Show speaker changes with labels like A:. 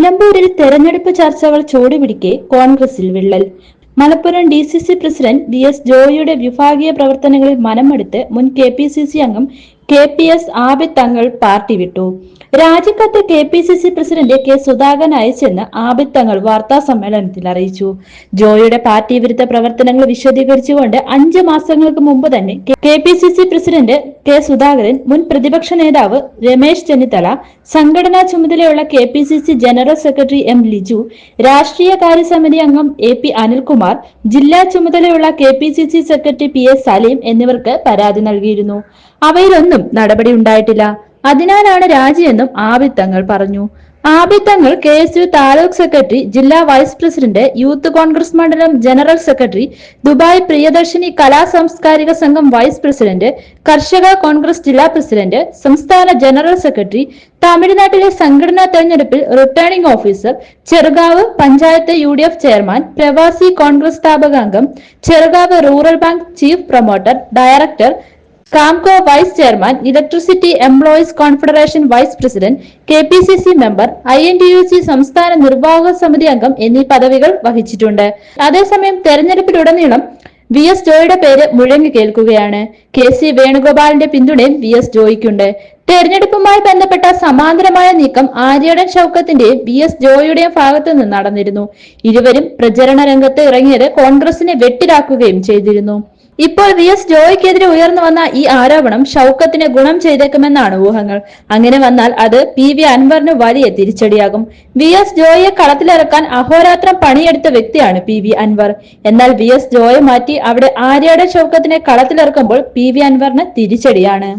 A: നിലമ്പൂരിൽ തെരഞ്ഞെടുപ്പ് ചർച്ചകൾ ചൂടുപിടിക്കെ കോൺഗ്രസിൽ വിള്ളൽ Malappuram D C C president V S ജോയിയുടെ വിഭാഗീയ പ്രവർത്തനങ്ങളിൽ മനമെടുത്ത് മുൻ കെ പി സി സി അംഗം K P S Abid Thangal party വിട്ടു രാജിക്കത്ത് K P C C president K Sudhakaran അയച്ചെന്ന് ആബിദ് തങ്ങൾ വാർത്താ സമ്മേളനത്തിൽ അറിയിച്ചു ജോയിയുടെ പാർട്ടി വിരുദ്ധ പ്രവർത്തനങ്ങൾ വിശദീകരിച്ചുകൊണ്ട് അഞ്ച് മാസങ്ങൾക്ക് മുമ്പ് തന്നെ K P C C president K Sudhakaran മുൻ പ്രതിപക്ഷ നേതാവ് രമേശ് ചെന്നിത്തല സംഘടനാ ചുമതലയുള്ള K P C C general secretary M Liju രാഷ്ട്രീയ കാര്യസമിതി അംഗം എ പി അനിൽകുമാർ ജില്ലാ ചുമതലയുള്ള K P C C secretary P S Saleem എന്നിവർക്ക് പരാതി നൽകിയിരുന്നു അവയിലൊന്നും നടപടി ഉണ്ടായിട്ടില്ല അതിനാലാണ് രാജിയെന്നും ആബിത്തങ്ങൾ പറഞ്ഞു Abid Thangal K S U taluk secretary ജില്ലാ വൈസ് പ്രസിഡന്റ് യൂത്ത് കോൺഗ്രസ് മണ്ഡലം ജനറൽ സെക്രട്ടറി ദുബായ് പ്രിയദർശിനി കലാ സാംസ്കാരിക സംഘം വൈസ് പ്രസിഡന്റ് കർഷക കോൺഗ്രസ് ജില്ലാ പ്രസിഡന്റ് സംസ്ഥാന ജനറൽ സെക്രട്ടറി തമിഴ്നാട്ടിലെ സംഘടനാ തെരഞ്ഞെടുപ്പിൽ returning officer Cherukavu panchayat U D F chairman പ്രവാസി കോൺഗ്രസ് സ്ഥാപകാംഗം Cherukavu rural bank chief promoter director Kamco vice chairman electricity employees confederation vice president K P C C member I N T U C സംസ്ഥാന നിർവാഹക സമിതി അംഗം എന്നീ പദവികൾ വഹിച്ചിട്ടുണ്ട് അതേസമയം തെരഞ്ഞെടുപ്പിലുടനീളം വി എസ് ജോയുടെ പേര് മുഴങ്ങി കേൾക്കുകയാണ് കെ സി വേണുഗോപാലിന്റെ പിന്തുണയും വി എസ് ജോയിക്കുണ്ട് തെരഞ്ഞെടുപ്പുമായി ബന്ധപ്പെട്ട സമാന്തരമായ നീക്കം ആര്യടൻ ഷൌക്കത്തിന്റെയും വി എസ് ജോയുടെയും ഭാഗത്തു നിന്ന് നടന്നിരുന്നു ഇരുവരും പ്രചരണ രംഗത്ത് ഇറങ്ങിയത് കോൺഗ്രസിനെ വെട്ടിലാക്കുകയും ചെയ്തിരുന്നു ഇപ്പോൾ വി എസ് ജോയ്ക്കെതിരെ ഉയർന്നു വന്ന ഈ ആരോപണം ഷൌക്കത്തിന് ഗുണം ചെയ്തേക്കുമെന്നാണ് ഊഹങ്ങൾ അങ്ങനെ വന്നാൽ അത് പി വി അൻവറിന് വലിയ തിരിച്ചടിയാകും വി എസ് ജോയിയെ കളത്തിലിറക്കാൻ അഹോരാത്രം പണിയെടുത്ത വ്യക്തിയാണ് പി വി അൻവർ എന്നാൽ വി എസ് ജോയെ മാറ്റി അവിടെ ആര്യയുടെ ഷൌക്കത്തിനെ കളത്തിലിറക്കുമ്പോൾ പി വി അൻവറിന് തിരിച്ചടിയാണ്